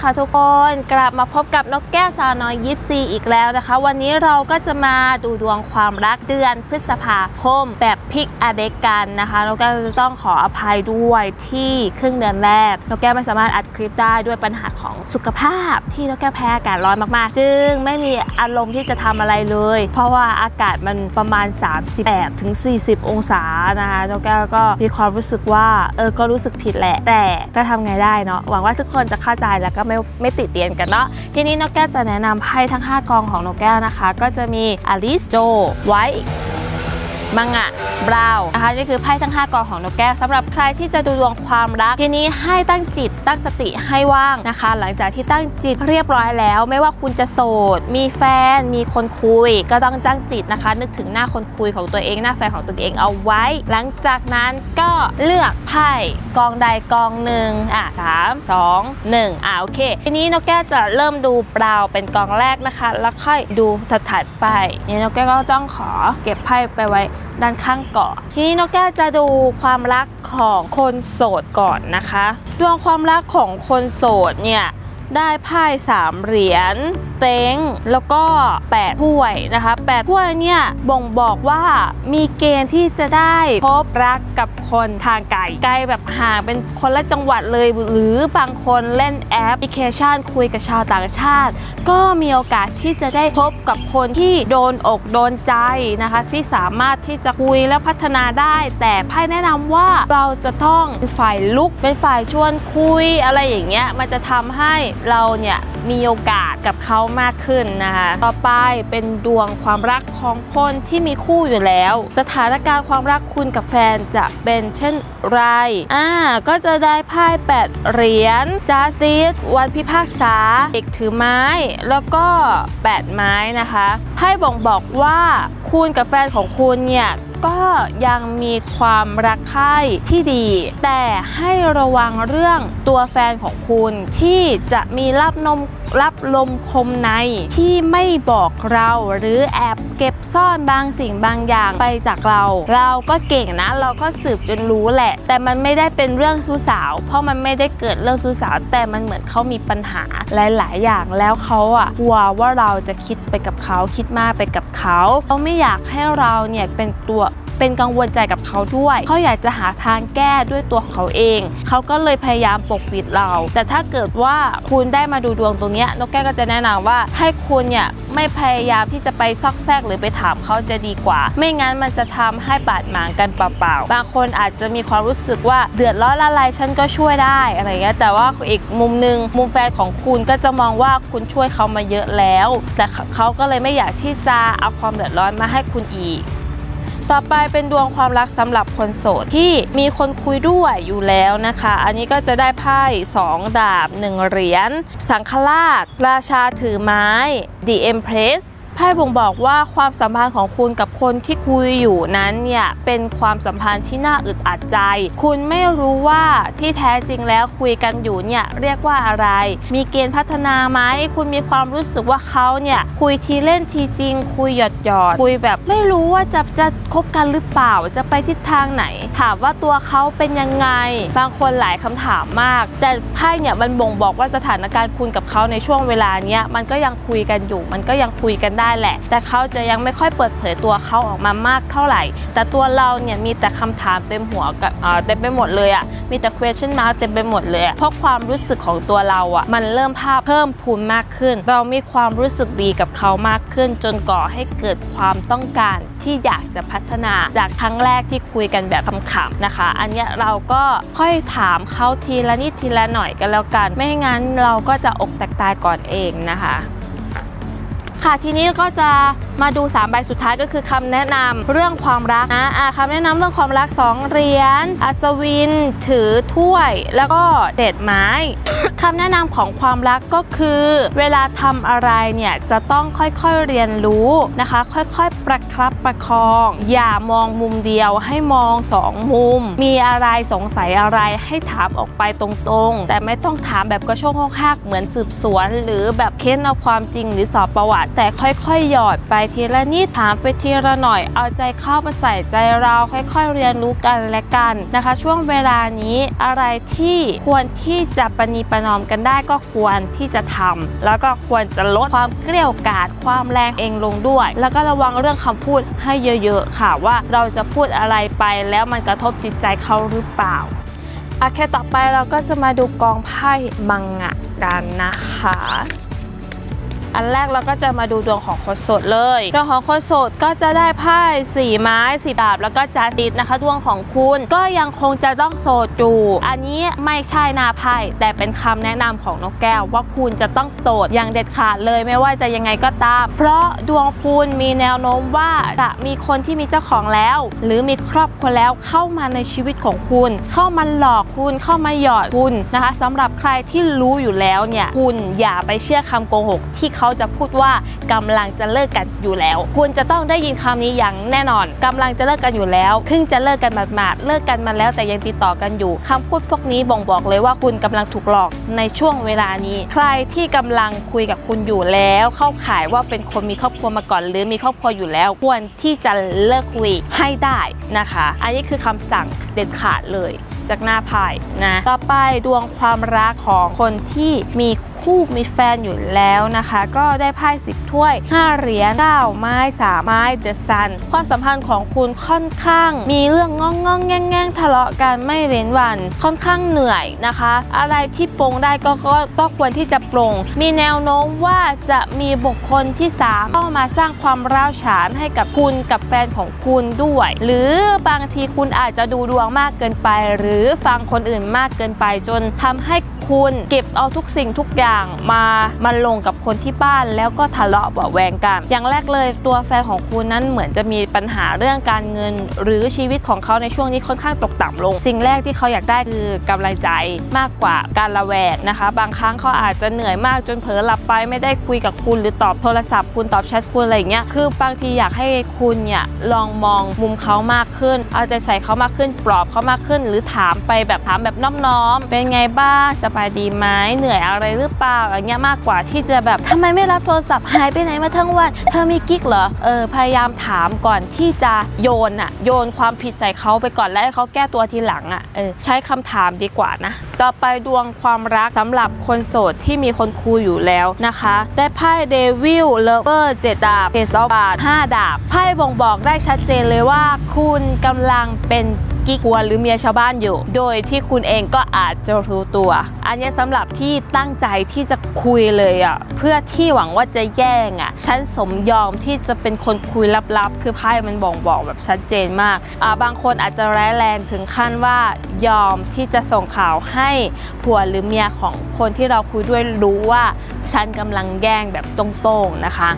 ค่ะทุกคนกลับมาพบกับนกแก้วสาวน้อยยิปซีอีกแล้วนะคะ วันนี้เราก็จะมาดูดวงความรักเดือนพฤษภาคมแบบพิกอเด็กกันนะคะแก้วจะต้องขออภัยด้วยที่ครึ่งเดือนแรกนกแก้วไม่สามารถอัดคลิปได้ด้วยปัญหาของสุขภาพ ที่นกแก้วแพ้อากาศร้อนมากๆ จึงไม่มีอารมณ์ที่จะทำอะไรเลย เพราะว่าอากาศมันประมาณ 38ถึง40 องศานะคะนกแก้วก็มีความรู้สึกว่าเออก็รู้สึกผิดแหละ แต่ก็ทำไงได้เนาะหวังว่าทุกคนจะเข้าใจแล้วก็ไม่ไม่ติดเตียนกันเนาะทีนี้นกแก้วจะแนะนำไพ่ทั้ง 5 กองของนกแก้วนะคะ ก็จะมีอลิสโจไวท์ มังะบราวนะคะนี่คือไพ่ทั้ง 5กองของนกแก้วสำหรับใครที่จะดูดวงความรัก ทีนี้ให้ตั้งจิตตั้งสติให้ว่างนะคะ หลังจากที่ตั้งจิตเรียบร้อยแล้ว ไม่ว่าคุณจะโสด มีแฟน มีคนคุย ก็ต้องตั้งจิตนะคะ นึกถึงหน้าคนคุยของตัวเองหน้าแฟนของตัวเองเอาไว้ หลังจากนั้นก็เลือกไพ่กองใดกองหนึ่งอะสามสองหนึ่งอะโอเค ทีนี้นกแก้วจะเริ่มดูเปล่าเป็นกองแรกนะคะ แล้วค่อยดูถัดๆไปนี่นกแก้วก็ต้องขอเก็บไพ่ไปไว้ด้านข้างเกาะ ทีนี้นกแก้วจะดูความรักของคนโสดก่อนนะคะ ดวงความรักของคนโสดเนี่ย ได้ไพ่สามเหรียญสเต็งแล้วก็8ถ้วยนะคะ8ถ้วยเนี่ยบ่งบอกว่ามีเกณฑ์ที่จะได้พบรักกับคนทางไกลไกลแบบห่างเป็นคนละจังหวัดเลยหรือบางคนเล่นแอปพลิเคชันคุยกับชาวต่างชาติ ก็มีโอกาสที่จะได้พบกับคนที่โดนอกโดนใจนะคะที่สามารถที่จะคุยและพัฒนาได้ แต่ไพ่แนะนำว่าเราจะต้องเป็นฝ่ายลุกเป็นฝ่ายชวนคุยอะไรอย่างเงี้ยมันจะทำให้เราเนี่ยมีโอกาสกับเขามากขึ้นนะคะ ต่อไปเป็นดวงความรักของคนที่มีคู่อยู่แล้ว สถานการณ์ความรักคุณกับแฟนจะเป็นเช่นไรอ่าก็จะได้ไพ่แปดเหรียญ justice วันพิพากษา เด็กถือไม้ แล้วก็ 8 ไม้นะคะไพ่บ่งบอกว่าคุณกับแฟนของคุณเนี่ย ก็ยังมีความรักใคร่ที่ดี แต่ให้ระวังเรื่องตัวแฟนของคุณที่จะมีรับนม รับลมคมในที่ไม่บอกเราหรือแอบเก็บซ่อนบางสิ่งบางอย่างไปจากเรา เราก็เก่งนะ เราก็สืบจนรู้แหละ แต่มันไม่ได้เป็นเรื่องชู้สาว เพราะมันไม่ได้เกิดเรื่องชู้สาว แต่มันเหมือนเขามีปัญหาหลาย ๆ อย่างแล้วเขาอะกลัวว่าเราจะคิดไปกับเขาคิดมากไปกับเขาเขาไม่อยากให้เราเนี่ยเป็นตัวเป็นกังวลใจกับเขาด้วย เขาอยากจะหาทางแก้ด้วยตัวของเขาเอง เขาก็เลยพยายามปกปิดเรา แต่ถ้าเกิดว่าคุณได้มาดูดวงตรงเนี้นกแก้วก็จะแนะนำว่าให้คุณเนี่ยไม่พยายามที่จะไปซอกแซกหรือไปถามเขาจะดีกว่า ไม่งั้นมันจะทำให้บาดหมางกันเปล่าๆ บางคนอาจจะมีความรู้สึกว่าเดือดร้อนอะไรฉันก็ช่วยได้อะไรเงี้ยแต่ว่าอีกมุมหนึ่งมุมแฟนของคุณก็จะมองว่าคุณช่วยเขามาเยอะแล้ว แต่เขาก็เลยไม่อยากที่จะเอาความเดือดร้อนมาให้คุณอีก ต่อไปเป็นดวงความรักสำหรับคนโสดที่มีคนคุยด้วยอยู่แล้วนะคะ อันนี้ก็จะได้ไพ่2ดาบ 1 เหรียญสังฆราช ราชาถือไม้ The Empress พ่บ่งบอกว่าความสัมพันธ์ของคุณกับคนที่คุยอยู่นั้นเนี่ยเป็นความสัมพันธ์ที่น่าอึดอัดใจ คุณไม่รู้ว่าที่แท้จริงแล้วคุยกันอยู่เนี่ยเรียกว่าอะไร มีเกณฑ์พัฒนาไหมคุณมีความรู้สึกว่าเขาเนี่ยคุยทีเล่นทีจริง คุยหยอดหยอดคุยแบบไม่รู้ว่าจะจะคบกันหรือเปล่าจะไปทิศทางไหน ถามว่าตัวเขาเป็นยังไง บางคนหลายคำถามมาก แต่ไพ่เนี่ยมันบ่งบอกว่าสถานการณ์คุณกับเขาในช่วงเวลาเนี้ยมันก็ยังคุยกันอยู่ มันก็ยังคุยกันได้แหละ แต่เขาจะยังไม่ค่อยเปิดเผยตัวเขาออกมามากเท่าไหร่ แต่ตัวเราเนี่ยมีแต่คำถามเต็มหัวกับเต็มไปหมดเลยอะ่ะมีแต่ question mark เต็มไปหมดเลยอะเพราะความรู้สึกของตัวเราอะ่ะมันเริ่มภาพเพิ่มพูนมากขึ้น เรามีความรู้สึกดีกับเขามากขึ้น จนก่อให้เกิดความต้องการที่อยากจะพัฒนาจากครั้งแรกที่คุยกันแบบขำๆนะคะ อันนี้เราก็ค่อยถามเขาทีละนิดทีละหน่อยกันแล้วกัน ไม่งั้นเราก็จะอกแตกตายก่อนเองนะคะ ค่ะทีนี้ก็จะ มาดู 3 ใบสุดท้ายก็คือคำแนะนำเรื่องความรักนะอ่าคำแนะนำเรื่องความรัก 2 เหรียญอัศวิน ถือถ้วย แล้วก็เด็ดไม้คำแนะนำของความรักก็คือ เวลาทำอะไรเนี่ยจะต้องค่อยๆเรียนรู้นะคะ ค่อยๆประครับประคอง อย่ามองมุมเดียวให้มองสองมุม มีอะไรสงสัยอะไรให้ถามออกไปตรงๆ แต่ไม่ต้องถามแบบกระโชกโฮกฮักเหมือนสืบสวน หรือแบบเค้นเอาความจริงหรือสอบประวัติ แต่ค่อยๆ หยอดไปทีละนิดถามไปทีละหน่อย เอาใจเข้ามาใส่ใจเราค่อยๆเรียนรู้กันและกันนะคะ ช่วงเวลานี้อะไรที่ควรที่จะประนีประนอมกันได้ก็ควรที่จะทำแล้วก็ควรจะลดความเกลียวกาดความแรงเองลงด้วย แล้วก็ระวังเรื่องคำพูดให้เยอะๆ ค่ะว่าเราจะพูดอะไรไปแล้วมันกระทบจิตใจเขาหรือเปล่าโอเคต่อไปเราก็จะมาดูกองไพ่มังงะกันนะคะ อันแรกเราก็จะมาดูดวงของคนโสดเลยดวงของคนโสดก็จะได้ไพ่สี่ไม้สี่ดาบแล้วก็จาติดนะคะ ดวงของคุณก็ยังคงจะต้องโสดอยู่อันนี้ไม่ใช่นาไพ่แต่เป็นคำแนะนำของนกแก้ว ว่าคุณจะต้องโสดอย่างเด็ดขาดเลยไม่ว่าจะยังไงก็ตาม เพราะดวงคุณมีแนวโน้มว่าจะมีคนที่มีเจ้าของแล้ว หรือมีครอบครัวแล้วเข้ามาในชีวิตของคุณ เข้ามาหลอกคุณเข้ามาหยอดคุณนะคะสำหรับใครที่รู้อยู่แล้วเนี่ยคุณอย่าไปเชื่อคำโกหกที่เขาจะพูดว่ากำลังจะเลิกกันอยู่แล้ว คุณจะต้องได้ยินคำนี้อย่างแน่นอนกำลังจะเลิกกันอยู่แล้วเพิ่งจะเลิกกันหมาดๆเลิกกันมาแล้วแต่ยังติดต่อกันอยู่คำพูดพวกนี้บ่งบอกเลยว่าคุณกำลังถูกหลอกในช่วงเวลานี้ ใครที่กำลังคุยกับคุณอยู่แล้ว เข้าข่ายว่าเป็นคนมีครอบครัวมาก่อน หรือมีครอบครัวอยู่แล้ว ควรที่จะเลิกคุยให้ได้นะคะ อันนี้คือคำสั่งเด็ดขาดเลย จากหน้าไพ่นะต่อไปดวงความรักของคนที่มีคู่มีแฟนอยู่แล้วนะคะ ก็ได้ไพ่สิบถ้วย 5 เหรียญ9ไม้3ไม้เดอะซันความสัมพันธ์ของคุณค่อนข้าง มีเรื่องงองงองแง่งแง่งทะเลาะกันไม่เว้นวัน ค่อนข้างเหนื่อยนะคะ อะไรที่ปรงได้ก็ก็ก็ควรที่จะปรงมีแนวโน้มว่าจะมีบุคคลที่ 3 เข้ามาสร้างความร้าวฉานให้กับคุณกับแฟนของคุณด้วย หรือบางทีคุณอาจจะดูดวงมากเกินไปหรือือฟังคนอื่นมากเกินไปจนทำให้ คุณ เก็บเอาทุกสิ่งทุกอย่างมามาลงกับคนที่บ้านแล้วก็ทะเลาะเบาแวงกัน อย่างแรกเลยตัวแฟนของคุณนั้นเหมือนจะมีปัญหาเรื่องการเงิน หรือชีวิตของเขาในช่วงนี้ค่อนข้างตกต่ำลง สิ่งแรกที่เขาอยากได้คือกำลังใจมากกว่าการระแวงนะคะ บางครั้งเขาอาจจะเหนื่อยมากจนเผลอหลับไปไม่ได้คุยกับคุณ หรือตอบโทรศัพท์คุณตอบแชทคุณอะไรเงี้ยคือบางทีอยากให้คุณเนี่ยลองมองมุมเขามากขึ้น เอาใจใส่เขามากขึ้นปลอบเขามากขึ้น หรือถามไปแบบถามแบบน้อมๆเป็นไงบ้างสบายดีไหมเหนื่อยอะไรหรือเปล่าอย่างเงี้ยมากกว่าที่จะแบบทำไมไม่รับโทรศัพท์หายไปไหนมาทั้งวันเธอมีกิ๊กเหรอเออพยายามถามก่อนที่จะโยนอะโยนความผิดใส่เขาไปก่อนแล้วให้เขาแก้ตัวทีหลังอะเออใช้คำถามดีกว่านะ ต่อไปดวงความรักสำหรับคนโสดที่มีคนคุยอยู่แล้วนะคะ ได้ไพ่เดวิลเลเวอร์เจ็ดดาบเ a สอ of บาทห้าดาบไพ่บ่งบอกได้ชัดเจนเลยว่าคุณกำลังเป็น กิ๊กกัวหรือเมียชาวบ้านอยู่ โดยที่คุณเองก็อาจจะรู้ตัว อันนี้สำหรับที่ตั้งใจที่จะคุยเลยอะเพื่อที่หวังว่าจะแย่งอะฉันสมยอมที่จะเป็นคนคุยลับๆ คือไพ่มันบ่งบอกแบบชัดเจนมากอ่าบางคนอาจจะร้ายแรงถึงขั้นว่ายอมที่จะส่งข่าวให้ผัวหรือเมียของคนที่เราคุยด้วยรู้ว่าฉันกำลังแย่งแบบตรงๆนะคะ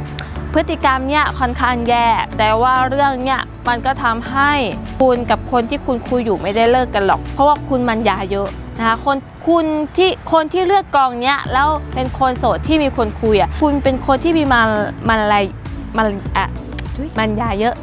พฤติกรรมเนี่ยค่อนข้างแย่ แต่ว่าเรื่องเนี่ยมันก็ทำให้คุณกับคนที่คุณคุยอยู่ไม่ได้เลิกกันหรอก เพราะว่าคุณมันยาเยอะนะคะคนคุณที่คนที่เลือกกองเนี้ยแล้วเป็นคนโสดที่มีคนคุยอะคุณเป็นคนที่มีมันมันอะไรมันอะมันยาเยอะ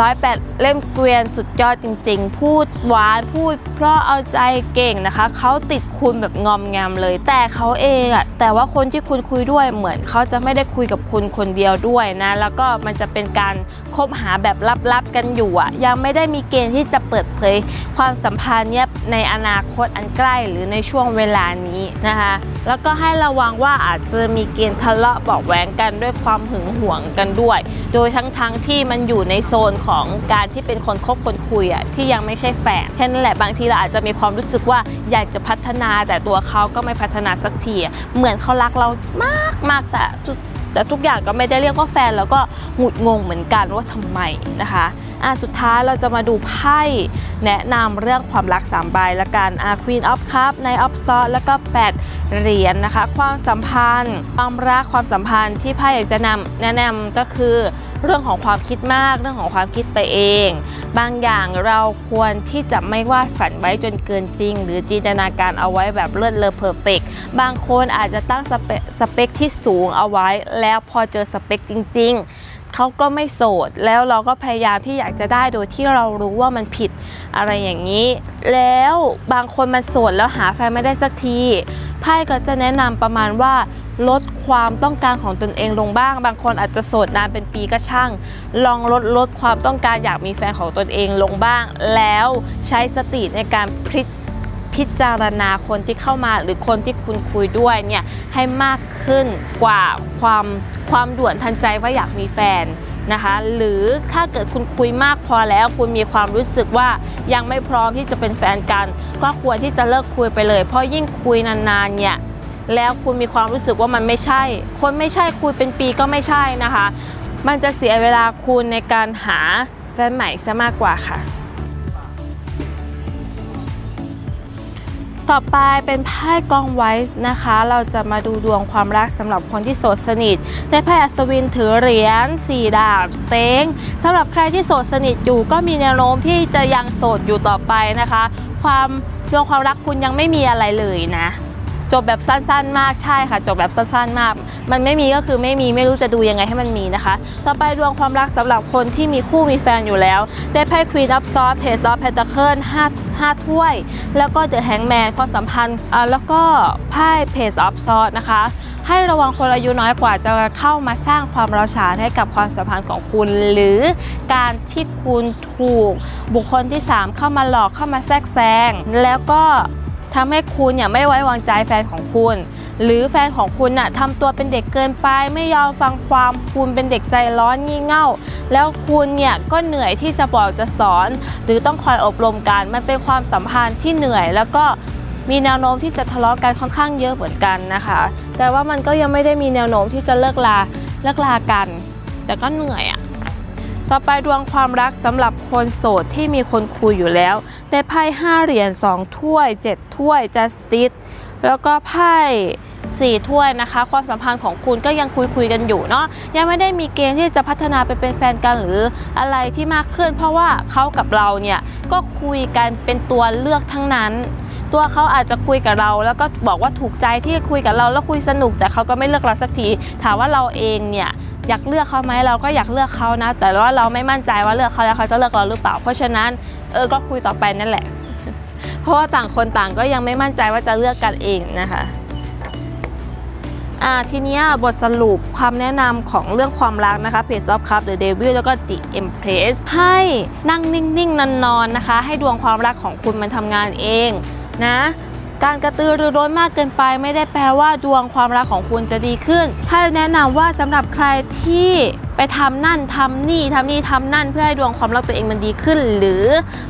ร้อยแปดเล่มเกวียนสุดยอดจริงๆ พูดหวานพูด เพราะเอาใจเก่งนะคะ เขาติดคุณแบบงอมแงมเลย แต่เขาเองอะแต่ว่าคนที่คุณคุยด้วยเหมือนเขาจะไม่ได้คุยกับคุณคนเดียวด้วยนะ แล้วก็มันจะเป็นการคบหาแบบลับๆกันอยู่อะยังไม่ได้มีเกณฑ์ที่จะเปิดเผยความสัมพันธ์เนี่ยในอนาคตอันใกล้หรือในช่วงเวลานี้นะคะ แล้วก็ให้ระวังว่าอาจจะมีเกณฑ์ทะเลาะเบาะแว้งกันด้วยความหึงหวงกันด้วย โดยทั้งๆทที่มันอยู่ในโซนของการที่เป็นคนคบคนคุยอะที่ยังไม่ใช่แฟนแค่นั้นแหละบางทีเราอาจจะมีความรู้สึกว่าอยากจะพัฒนาแต่ตัวเขาก็ไม่พัฒนาสักทีเหมือนเขารักเรามากมากๆแต่แต่ทุกอย่างก็ไม่ได้เรียกว่าแฟนแล้วก็หงุดงงเหมือนกันว่าทำไมนะคะอะสุดท้ายเราจะมาดูไพ่แนะนำเรื่องความรัก3ใบละกันอะ Queen of Cup ใน of s o r t แล้วก็8เหรียญนะคะ ความสัมพันธ์ ความรักความสัมพันธ์ที่ไพ่อยากจะนำแนะนำก็คือ เรื่องของความคิดมาก เรื่องของความคิดไปเอง บางอย่างเราควรที่จะไม่วาดฝันไว้จนเกินจริง หรือจินตนาการเอาไว้แบบเลิศเลอเพอร์เฟกบางคนอาจจะตั้งสเปสเปคที่สูงเอาไว้ แล้วพอเจอสเปคจริง ๆ เขาก็ไม่โสด แล้วเราก็พยายามที่อยากจะได้โดยที่เรารู้ว่ามันผิดอะไรอย่างนี้ แล้วบางคนมันโสดแล้วหาแฟนไม่ได้สักทีไพ่ก็จะแนะนำประมาณว่า ลดความต้องการของตนเองลงบ้าง บางคนอาจจะโสดนานเป็นปีก็ช่าง ลองลดลดความต้องการอยากมีแฟนของตนเองลงบ้าง แล้วใช้สติในการพิพิจารณาคนที่เข้ามาหรือคนที่คุณคุยด้วยเนี่ยให้มากขึ้นกว่าความความด่วนทันใจว่าอยากมีแฟนนะคะหรือถ้าเกิดคุณคุยมากพอแล้วคุณมีความรู้สึกว่ายังไม่พร้อมที่จะเป็นแฟนกัน ก็ควรที่จะเลิกคุยไปเลย เพราะยิ่งคุยนานๆเนี่ย แล้วคุณมีความรู้สึกว่ามันไม่ใช่ คนไม่ใช่คุยเป็นปีก็ไม่ใช่นะคะ มันจะเสียเวลาคุณในการหาแฟนใหม่ซะมากกว่าค่ะ ต่อไปเป็นไพ่กองไวส์นะคะ เราจะมาดูดวงความรักสำหรับคนที่โสดสนิทได้ไพ่อัศวินถือเหรียญสี่ดาบสเต็งสำหรับใครที่โสดสนิทอยู่ก็มีแนวโน้มที่จะยังโสดอยู่ต่อไปนะคะ ความดวงความรักคุณยังไม่มีอะไรเลยนะ จบแบบสั้นๆ มากใช่ค่ะ จบแบบสั้นๆ มาก มันไม่มีก็คือไม่มีไม่รู้จะดูยังไงให้มันมีนะคะ ต่อไปดวงความรักสำหรับคนที่มีคู่มีแฟนอยู่แล้ว ได้ไพ่ Queen of Swords Page of Pentacles 5 5ถ้วย แล้วก็ The Hangman ความสัมพันธ์อ่าแล้วก็ไพ่ Page of Swords นะคะให้ระวังคนอายุน้อยกว่าจะเข้ามาสร้างความร้าวฉานให้กับความสัมพันธ์ของคุณ หรือการที่คุณถูกบุคคลที่ 3 เข้ามาหลอกเข้ามาแทรกแซงแล้วก็ ทำให้คุณเนี่ยไม่ไว้วางใจแฟนของคุณ หรือแฟนของคุณน่ะทำตัวเป็นเด็กเกินไป ไม่ยอมฟังความคุณเป็นเด็กใจร้อนงี่เง่า แล้วคุณเนี่ยก็เหนื่อยที่จะบอกจะสอน หรือต้องคอยอบรมกันมันเป็นความสัมพันธ์ที่เหนื่อยแล้วก็มีแนวโน้มที่จะทะเลาะกันค่อนข้างเยอะเหมือนกันนะคะ แต่ว่ามันก็ยังไม่ได้มีแนวโน้มที่จะเลิกลาเลิกลากัน แต่ก็เหนื่อยอะต่อไปดวงความรักสำหรับคนโสดที่มีคนคุยอยู่แล้ว ได้ไพ่5เหรียญ2ถ้วย 7 ถ้วย justice แล้วก็ไพ่4ถ้วยนะคะ ความสัมพันธ์ของคุณก็ยังคุยคุยกันอยู่เนาะยังไม่ได้มีเกณฑ์ที่จะพัฒนาไปเป็นแฟนกันหรืออะไรที่มากขึ้น เพราะว่าเขากับเราเนี่ยก็คุยกันเป็นตัวเลือกทั้งนั้น ตัวเขาอาจจะคุยกับเรา แล้วก็บอกว่าถูกใจที่คุยกับเราแล้วคุยสนุก แต่เขาก็ไม่เลือกเราสักทีถามว่าเราเองเนี่ยอยากเลือกเขาไหมเราก็อยากเลือกเขานะ แต่ว่าเราไม่มั่นใจว่าเลือกเขาแล้วเขาจะเลือกเราหรือเปล่า เพราะฉะนั้น เออก็คุยต่อไปนั่นแหละ เพราะว่าต่างคนต่างก็ยังไม่มั่นใจว่าจะเลือกกันเองนะคะอ่าทีนี้บทสรุปความแนะนำของเรื่องความรักนะคะ Page of Cup The Devil แล้วก็ The Empress ให้นั่งนิ่งๆ นอนๆนนะคะ ให้ดวงความรักของคุณมันทำงานเองนะ การกระตือรือร้นมากเกินไปไม่ได้แปลว่าดวงความรักของคุณจะดีขึ้นไพ่แนะนำว่าสำหรับใครที่ไปทำนั่นทำนี่ทำนี่ทำนั่นเพื่อให้ดวงความรักตัวเองมันดีขึ้น หรือ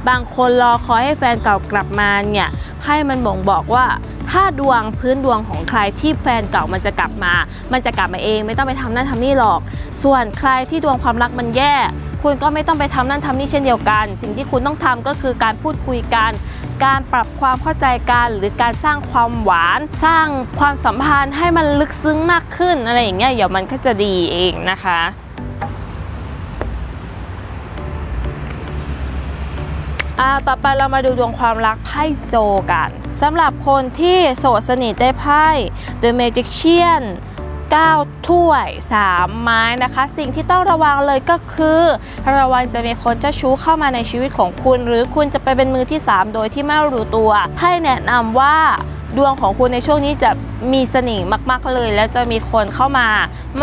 บางคนรอคอยให้แฟนเก่ากลับมาเนี่ยไพ่มันบ่งบอกว่า ถ้าดวงพื้นดวงของใครที่แฟนเก่ามันจะกลับมา มันจะกลับมาเอง ไม่ต้องไปทำนั่นทำนี่หรอก ส่วนใครที่ดวงความรักมันแย่ คุณก็ไม่ต้องไปทำนั่นทำนี่เช่นเดียวกัน สิ่งที่คุณต้องทำก็คือการพูดคุยกันการปรับความเข้าใจกันหรือการสร้างความหวาน สร้างความสัมพันธ์ให้มันลึกซึ้งมากขึ้นอะไรอย่างเงี้ยเดี๋ยวมันก็จะดีเองนะคะ ต่อไปเรามาดูดวงความรักไพ่โจกันสำหรับคนที่โสดสนิทได้ไพ่ The Magician 9 ถ้วย 3 ไม้นะคะ สิ่งที่ต้องระวังเลยก็คือ ระวังจะมีคนเจ้าชู้เข้ามาในชีวิตของคุณ หรือคุณจะไปเป็นมือที่ 3 โดยที่ไม่รู้ตัว ให้แนะนำว่าดวงของคุณในช่วงนี้จะมีเสน่ห์มากๆเลย และจะมีคนเข้ามา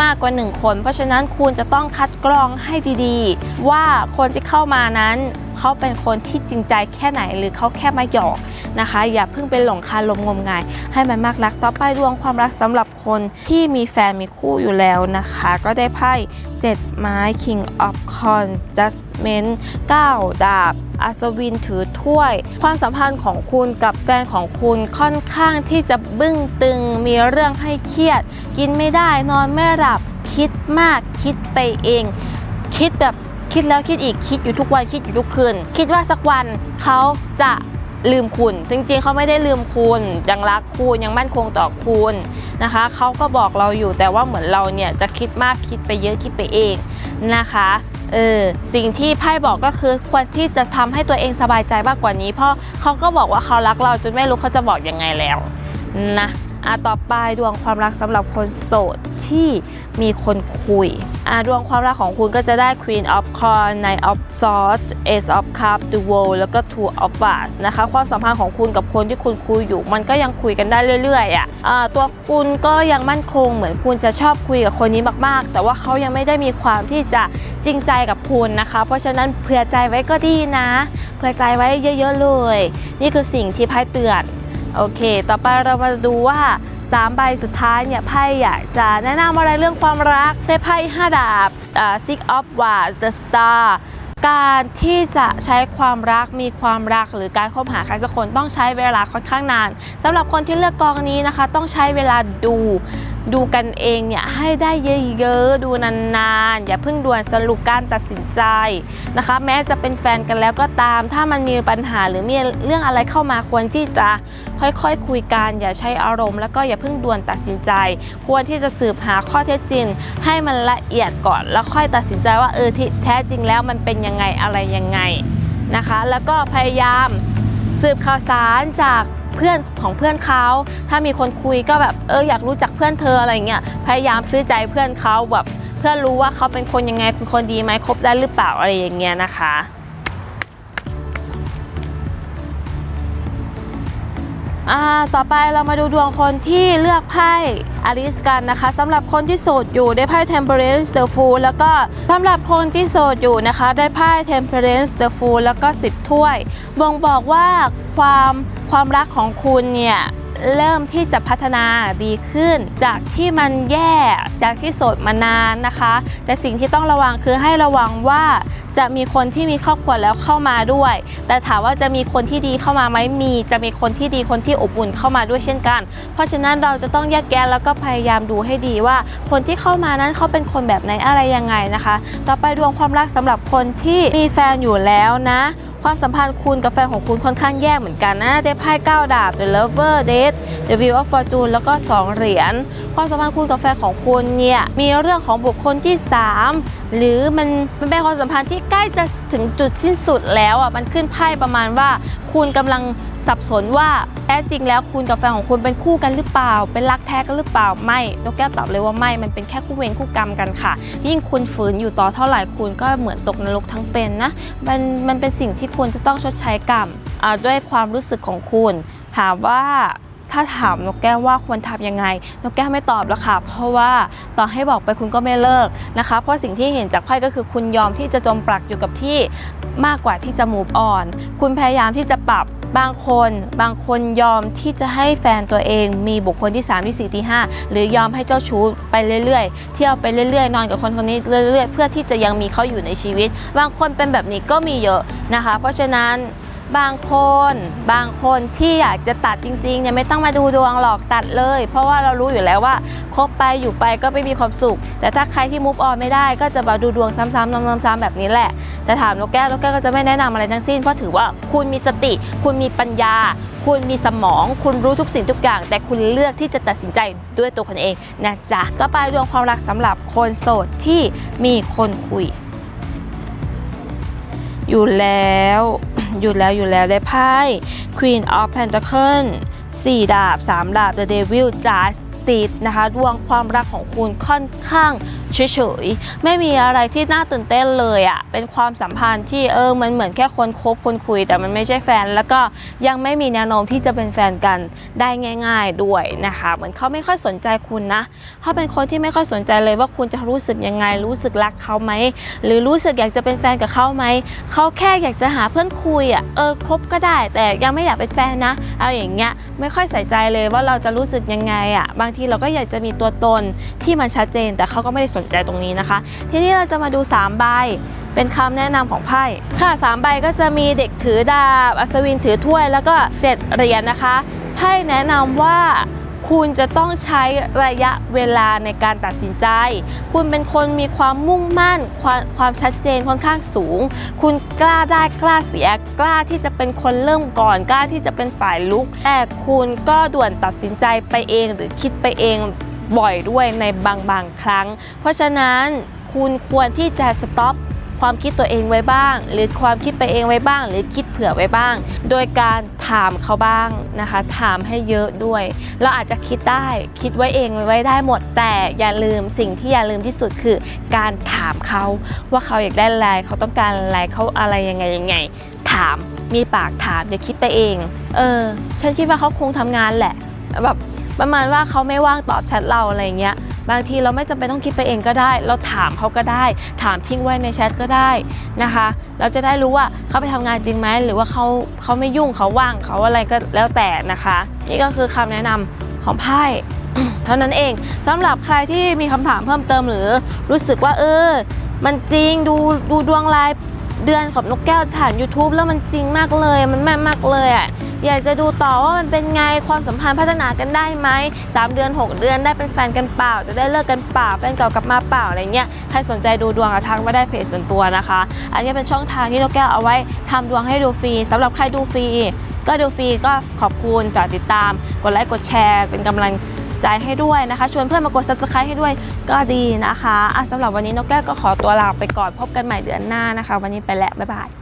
มากกว่า 1 คน เพราะฉะนั้นคุณจะต้องคัดกรองให้ดีๆ ว่าคนที่เข้ามานั้น เขาเป็นคนที่จริงใจแค่ไหนหรือเขาแค่มาหยอกนะคะ อย่าเพิ่งเป็นหลงคาลมงมงาย ให้มันมากรักต่อไปดวงความรักสำหรับคนที่มีแฟนมีคู่อยู่แล้วนะคะ ก็ได้ไพ่7ไม้ King of Cons Judgment 9ดาบอัศวินถือถ้วย ความสัมพันธ์ของคุณกับแฟนของคุณค่อนข้างที่จะบึ้งตึงมีเรื่องให้เครียด กินไม่ได้นอนไม่หลับคิดมากคิดไปเอง คิดแบบ คิดแล้วคิดอีกคิดอยู่ทุกวันคิดอยู่ทุกคืน คิดว่าสักวันเขาจะลืมคุณ จริงๆเขาไม่ได้ลืมคุณยังรักคุณยังมั่นคงต่อคุณนะคะเขาก็บอกเราอยู่แต่ว่าเหมือนเราเนี่ยจะคิดมากคิดไปเยอะคิดไปเองนะคะเออสิ่งที่ไพ่บอกก็คือควรที่จะทำให้ตัวเองสบายใจมากกว่านี้ เพราะเขาก็บอกว่าเขารักเราจนไม่รู้เขาจะบอกยังไงแล้วนะ อะต่อไปดวงความรักสำหรับคนโสดที่มีคนคุยอะดวงความรักของคุณก็จะได้ Queen of c o r Knight of Swords Ace of Cups The World แล้วก็ Two of Wands นะคะความสัมพันธ์ของคุณกับคนที่คุณคุยอยู่ มันก็ยังคุยกันได้เรื่อยๆอะอะตัวคุณก็ยังมั่นคงเหมือนคุณจะชอบคุยกับคนนี้มากๆ แต่ว่าเขายังไม่ได้มีความที่จะจริงใจกับคุณนะคะ เพราะฉะนั้นเผื่อใจไว้ก็ดีนะ เผื่อใจไว้เยอะ ๆ เลย นี่คือสิ่งที่ไพ่เตือน โอเค ต่อไปเรามาดูว่า3ใบสุดท้ายเนี่ยไพ่อยากจะแนะนำอะไรเรื่องความรักได้ไพ่5ดาบ Six of Wands The Star การที่จะใช้ความรักมีความรักหรือการคบหาใครสักคนต้องใช้เวลาค่อนข้างนานสำหรับคนที่เลือกกองนี้นะคะ ต้องใช้เวลาดู ดูกันเองเนี่ยให้ได้เยอะๆ ดูนานๆ อย่าเพิ่งด่วนสรุปการตัดสินใจนะคะ แม้จะเป็นแฟนกันแล้วก็ตาม ถ้ามันมีปัญหาหรือมีเรื่องอะไรเข้ามาควรที่จะค่อยๆคคุยกัน อย่าใช้อารมณ์ แล้วก็อย่าเพิ่งด่วนตัดสินใจ ควรที่จะสืบหาข้อเท็จจริง ให้มันละเอียดก่อน แล้วค่อยตัดสินใจว่าเออที่แท้จริงแล้วมันเป็นยังไงอะไรยังไงนะคะ แล้วก็พยายามสืบข่าวสารจาก เพื่อนของเพื่อนเขาถ้ามีคนคุยก็แบบเอออยากรู้จักเพื่อนเธออะไรเงี้ยพยายามซื้อใจเพื่อนเขาแบบเพื่อนรู้ว่าเขาเป็นคนยังไงเป็นคนดีไหมคบได้หรือเปล่าอะไรอย่างเงี้ยนะคะ อ่าต่อไปเรามาดูดวงคนที่เลือกไพ่อลิสกันนะคะสำหรับคนที่โสดอยู่ได้ไพ่ Temperance The Fool แล้วก็สำหรับคนที่โสดอยู่นะคะ ได้ไพ่ Temperance The Fool แล้วก็ 10 ถ้วย บ่งบอกว่าความความรักของคุณเนี่ย เริ่มที่จะพัฒนาดีขึ้น จากที่มันแย่จากที่โสดมานานนะคะ แต่สิ่งที่ต้องระวังคือให้ระวังว่าจะมีคนที่มีครอบครัวแล้วเข้ามาด้วย แต่ถามว่าจะมีคนที่ดีเข้ามาไหมมี จะมีคนที่ดีคนที่อบอุ่นเข้ามาด้วยเช่นกัน เพราะฉะนั้นเราจะต้องแยกแยะแล้วก็พยายามดูให้ดีว่า คนที่เข้ามานั้นเขาเป็นคนแบบไหนอะไรยังไงนะคะ ต่อไปดวงความรักสำหรับคนที่มีแฟนอยู่แล้วนะ ความสัมพันธ์คุณกับแฟนของคุณค่อนข้างแย่เหมือนกันนะได้ไพ่9ดาบ The Lover Date The View of Fortune แล้วก็ 2 เหรียญความสัมพันธ์คุณกับแฟนของคุณเนี่ยมีเรื่องของบุคคลที่ 3 หรือมันมันเป็นความสัมพันธ์ที่ใกล้จะถึงจุดสิ้นสุดแล้วอะมันขึ้นไพ่ประมาณว่าคุณกำลัง สับสนว่าแท้จริงแล้วคุณกับแฟนของคุณเป็นคู่กันหรือเปล่า เป็นรักแท้กันหรือเปล่าไม่นกแก้วตอบเลยว่าไม่มันเป็นแค่คู่เวรคู่กรรมกันค่ะ ยิ่งคุณฝืนอยู่ต่อเท่าไหร่คุณก็เหมือนตกนรกทั้งเป็นนะมันมันเป็นสิ่งที่คุณจะต้องชดใช้กรรมด้วยความรู้สึกของคุณถามว่า ถ้าถามนกแก้วว่าควรทำยังไง นกแก้วไม่ตอบแล้วค่ะ เพราะว่าต่อให้บอกไปคุณก็ไม่เลิกนะคะ เพราะสิ่งที่เห็นจากไพ่ก็คือคุณยอมที่จะจมปลักอยู่กับที่มากกว่าที่จะ move on คุณพยายามที่จะปรับบางคน บางคนยอมที่จะให้แฟนตัวเอง มีบุคคลที่ 3 ที่ 4 ที่ 5 หรือยอมให้เจ้าชู้ไปเรื่อยๆ เที่ยวไปเรื่อยๆ นอนกับคนคนนี้เรื่อยๆ เพื่อที่จะยังมีเขาอยู่ในชีวิต บางคนเป็นแบบนี้ก็มีเยอะนะคะ เพราะฉะนั้น บางคนบางคนที่อยากจะตัดจริงๆเนี่ยไม่ต้องมาดูดวงหรอกตัดเลย เพราะว่าเรารู้อยู่แล้วว่าคบไปอยู่ไปก็ไม่มีความสุข แต่ถ้าใครที่มุฟออนไม่ได้ก็จะมาดูดวงซ้ำๆซ้ำๆแบบนี้แหละ แต่ถามนกแก้วนกแก้วก็จะไม่แนะนำอะไรทั้งสิ้นเพราะถือว่าคุณมีสติ คุณมีปัญญา คุณมีสมอง คุณรู้ทุกสิ่งทุกอย่าง แต่คุณเลือกที่จะตัดสินใจด้วยตัวคุณเองนะจ๊ะก็ไปดวงความรักสำหรับคนโสดที่มีคนคุย อยู่แล้ว อยู่แล้วอยู่แล้วได้ไพ่ Queen of Pentacles 4ดาบ 3 ดาบ The Devil jas Justice นะคะ ดวงความรักของคุณค่อนข้างเฉยๆ ไม่มีอะไรที่น่าตื่นเต้นเลยอะ่ะ เป็นความสัมพันธ์ที่เออ มันเหมือนแค่คนคบคนคุย แต่มันไม่ใช่แฟน แล้วก็ยังไม่มีแนวโน้มที่จะเป็นแฟนกันได้ง่าย ๆด้วยนะคะ เหมือนเขาไม่ค่อยสนใจคุณนะเขาเป็นคนที่ไม่ค่อยสนใจเลยว่าคุณจะรู้สึกยังไง รู้สึกรักเขาไหม หรือรู้สึกอยากจะเป็นแฟนกับเขาไหม เขาแค่อยากจะหาเพื่อนคุยอะ เออ คบก็ได้ แต่ยังไม่อยากเป็นแฟนนะอะไรอย่างเงี้ย ไม่ค่อยใส่ใจเลยว่าเราจะรู้สึกยังไงอะ บางทีเราก็อยากจะมีตัวตนที่มันชัดเจน แต่เขาก็ไม่ได้สนใจตรงนี้นะคะ ทีนี้เราจะมาดู 3 ใบ เป็นคำแนะนำของไพ่ค่ะสามใบก็จะมีเด็กถือดาบ อัศวินถือถ้วยแล้วก็เจ็ดเหรียญนะคะไพ่แนะนำว่า คุณจะต้องใช้ระยะเวลาในการตัดสินใจ คุณเป็นคนมีความมุ่งมั่น ความความชัดเจนค่อนข้างสูง คุณกล้าได้กล้าเสีย กล้าที่จะเป็นคนเริ่มก่อน กล้าที่จะเป็นฝ่ายลุก แต่คุณก็ด่วนตัดสินใจไปเองหรือคิดไปเองบ่อยด้วยในบางบางๆครั้ง เพราะฉะนั้นคุณควรที่จะสต็อป ความคิดตัวเองไว้บ้าง หรือความคิดไปเองไว้บ้าง หรือคิดเผื่อไว้บ้าง โดยการถามเขาบ้างนะคะ ถามให้เยอะด้วย เราอาจจะคิดได้คิดไว้เองไว้ได้หมด แต่อย่าลืมสิ่งที่อย่าลืมที่สุดคือ การถามเขาว่าเขาอยากได้อะไรเขาต้องการอะไรเขาอะไรยังไงยังไง ถามมีปากถามอย่าคิดไปเอง เออ ฉันคิดว่าเขาคงทำงานแหละแบบประมาณว่าเขาไม่ว่างตอบแชทเราอะไรเงี้ย บางทีเราไม่จำเป็นต้องคิดไปเองก็ได้ เราถามเขาก็ได้ ถามทิ้งไว้ในแชทก็ได้นะคะ เราจะได้รู้ว่าเขาไปทำงานจริงไหมหรือว่าเขาเขาไม่ยุ่งเขาว่างเขาอะไรก็แล้วแต่นะคะ นี่ก็คือคำแนะนำของไพ่เท่านั้นเองสำหรับใครที่มีคำถามเพิ่มเติมหรือรู้สึกว่า เออ มันจริงดูดูดวงรายเดือนของนกแก้วผ่าน YouTube แล้วมันจริงมากเลย มันแม่นมากเลยอะ อยากจะดูต่อว่ามันเป็นไงความสัมพันธ์พัฒนากันได้ไหม3เดือน 6 เดือนได้เป็นแฟนกันเปล่า จะได้เลิกกันเปล่าแฟนเก่ากลับมาเปล่าอะไรเงี้ยใครสนใจดูดวงอะทักมาได้เพจส่วนตัวนะคะ อันนี้เป็นช่องทางที่นกแก้วเอาไว้ทำดวงให้ดูฟรีสำหรับใครดูฟรีก็ดูฟรีก็ขอบคุณฝากติดตาม กดไลค์กดแชร์ เป็นกำลังใจให้ด้วยนะคะ ชวนเพื่อนมากด subscribe ให้ด้วยก็ดีนะคะะสำหรับวันนี้นกแก้วก็ขอตัวลาไปก่อนพบกันใหม่เดือนหน้านะคะ วันนี้ไปแล้วบ๊ายบาย